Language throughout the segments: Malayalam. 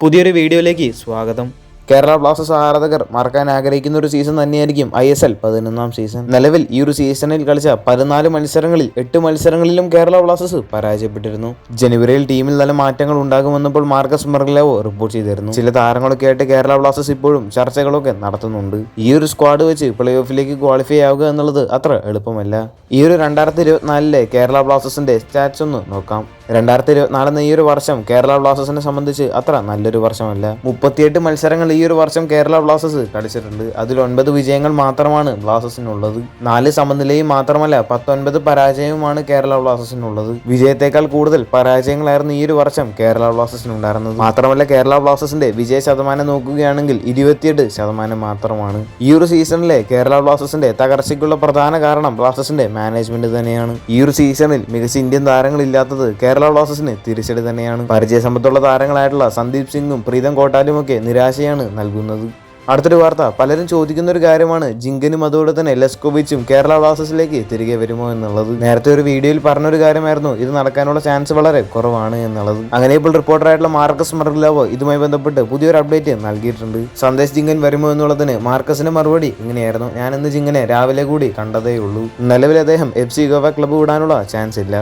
പുതിയൊരു വീഡിയോയിലേക്ക് സ്വാഗതം. കേരള ബ്ലാസ്റ്റേഴ്സ് ആരാധകർ മറക്കാൻ ആഗ്രഹിക്കുന്ന ഒരു സീസൺ തന്നെയായിരിക്കും ഐ എസ് എൽ പതിനൊന്നാം സീസൺ നിലവിൽ ഈ ഒരു സീസണിൽ കളിച്ച പതിനാല് മത്സരങ്ങളിൽ എട്ട് മത്സരങ്ങളിലും കേരള ബ്ലാസ്റ്റേഴ്സ് പരാജയപ്പെട്ടിരുന്നു. ജനുവരിയിൽ ടീമിൽ നല്ല മാറ്റങ്ങൾ ഉണ്ടാകുമെന്നപ്പോൾ മാർക്കസ് മെർഗ്ലാവോ റിപ്പോർട്ട് ചെയ്തിരുന്നു. ചില താരങ്ങളൊക്കെ ആയിട്ട് കേരള ബ്ലാസ്റ്റേഴ്സ് ഇപ്പോഴും ചർച്ചകളൊക്കെ നടത്തുന്നുണ്ട്. ഈ ഒരു സ്ക്വാഡ് വെച്ച് പ്ലേ ഓഫിലേക്ക് ക്വാളിഫൈ ആവുക എന്നുള്ളത് അത്ര എളുപ്പമല്ല. ഈ ഒരു രണ്ടായിരത്തി ഇരുപത്തിനാലിലെ കേരള ബ്ലാസ്റ്റേഴ്സിന്റെ സ്റ്റാറ്റ്സ് ഒന്ന് നോക്കാം. രണ്ടായിരത്തി ഇരുപത്തിനാലെന്ന ഈ ഒരു വർഷം കേരള ബ്ലാസ്റ്റേഴ്സിനെ സംബന്ധിച്ച് അത്ര നല്ലൊരു വർഷമല്ല. മുപ്പത്തിയെട്ട് മത്സരങ്ങൾ ഈ ഒരു വർഷം കേരള ബ്ലാസ്റ്റേഴ്സ് കളിച്ചിട്ടുണ്ട്. അതിൽ ഒൻപത് വിജയങ്ങൾ മാത്രമാണ് ബ്ലാസ്റ്റേഴ്സിനുള്ളത്. നാല് സമനിലയും മാത്രമല്ല പത്തൊൻപത് പരാജയവുമാണ് കേരള ബ്ലാസ്റ്റേഴ്സിനുള്ളത്. വിജയത്തേക്കാൾ കൂടുതൽ പരാജയങ്ങളായിരുന്നു ഈ ഒരു വർഷം കേരള ബ്ലാസ്റ്റേഴ്സിനുണ്ടായിരുന്നത്. മാത്രമല്ല കേരള ബ്ലാസ്റ്റേഴ്സിന്റെ വിജയ ശതമാനം നോക്കുകയാണെങ്കിൽ ഇരുപത്തിയെട്ട് ശതമാനം മാത്രമാണ്. ഈ ഒരു സീസണിലെ കേരള ബ്ലാസ്റ്റേഴ്സിന്റെ തകർച്ചയ്ക്കുള്ള പ്രധാന കാരണം ബ്ലാസ്റ്റേഴ്സിന്റെ മാനേജ്മെന്റ് തന്നെയാണ്. ഈ ഒരു സീസണിൽ മികച്ച ഇന്ത്യൻ താരങ്ങളില്ലാത്തത് കേരള ബ്ലാസ്റ്റേഴ്സിന് തിരിച്ചടി തന്നെയാണ്. പരിചയസമ്പത്തുള്ള താരങ്ങളായിട്ടുള്ള സന്ദീപ് സിംഗും പ്രീതം കോട്ടാലും ഒക്കെ നിരാശയാണ് നൽകുന്നത്. അടുത്തൊരു വാർത്ത പലരും ചോദിക്കുന്ന ഒരു കാര്യമാണ് ജിങ്കനും അതുപോലെ തന്നെ ലെസ്കോവിച്ചും കേരള ബ്ലാസ്റ്റേഴ്സിലേക്ക് തിരികെ വരുമോ എന്നുള്ളത്. നേരത്തെ ഒരു വീഡിയോയിൽ പറഞ്ഞ ഒരു കാര്യമായിരുന്നു ഇത് നടക്കാനുള്ള ചാൻസ് വളരെ കുറവാണ് എന്നുള്ളത്. അങ്ങനെ ഇപ്പോൾ റിപ്പോർട്ടറായിട്ടുള്ള മാർക്കസ് മർഗ്ലാവോ ഇതുമായി ബന്ധപ്പെട്ട് പുതിയൊരു അപ്ഡേറ്റ് നൽകിയിട്ടുണ്ട്. സന്ദേശ് ജിങ്കൻ വരുമോ എന്നുള്ളതിന് മാർക്കസിന്റെ മറുപടി ഇങ്ങനെയായിരുന്നു ഞാൻ ഇന്ന് ജിങ്കനെ രാവിലെ കൂടി കണ്ടതേ ഉള്ളൂ നിലവിൽ അദ്ദേഹം എഫ് സി ഗോവ ക്ലബ്ബ് വിടാനുള്ള ചാൻസ് ഇല്ല.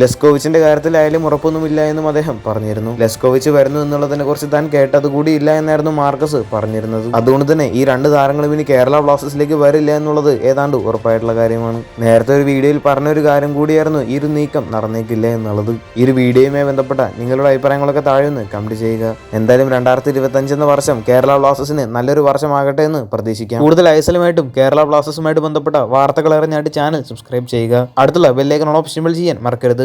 ലെസ്കോവിച്ചിന്റെ കാര്യത്തിലായാലും ഉറപ്പൊന്നുമില്ല എന്നും അദ്ദേഹം പറഞ്ഞിരുന്നു. ലെസ്കോവിച്ച് വരുന്നു എന്നുള്ളതിനെ കുറിച്ച് താൻ കേട്ടത് കൂടി ഇല്ല എന്നായിരുന്നു മാർക്കസ് പറഞ്ഞിരുന്നത്. അതുകൊണ്ട് തന്നെ ഈ രണ്ട് താരങ്ങളും ഇനി കേരള ബ്ലാസ്റ്റേഴ്സിലേക്ക് വരില്ല എന്നുള്ളത് ഏതാണ്ട് ഉറപ്പായിട്ടുള്ള കാര്യമാണ്. നേരത്തെ ഒരു വീഡിയോയിൽ പറഞ്ഞ ഒരു കാര്യം കൂടിയായിരുന്നു ഈ ഒരു നീക്കം നടന്നേക്കില്ല എന്നുള്ളത്. ഈ ഒരു വീഡിയോയുമായി ബന്ധപ്പെട്ട നിങ്ങളുടെ അഭിപ്രായങ്ങളൊക്കെ താഴെ ഒന്ന് കമന്റ് ചെയ്യുക. എന്തായാലും രണ്ടായിരത്തി ഇരുപത്തി എന്ന വർഷം കേരള ബ്ലാസ്റ്റേഴ്സിന് നല്ലൊരു വർഷമാകട്ടെ എന്ന് പ്രതീക്ഷിക്കാം. കൂടുതൽ ഐസലുമായിട്ടും കേരള ബ്ലാസ്റ്റേഴ്സുമായിട്ട് ബന്ധപ്പെട്ട വാർത്തകൾ അറിഞ്ഞായിട്ട് ചാനൽ സബ്സ്ക്രൈബ് ചെയ്യുക. അടുത്തുള്ള ബെല്ലേക്കൺ ഓപ്ഷൻ ചെയ്യാൻ മറക്കരുത്.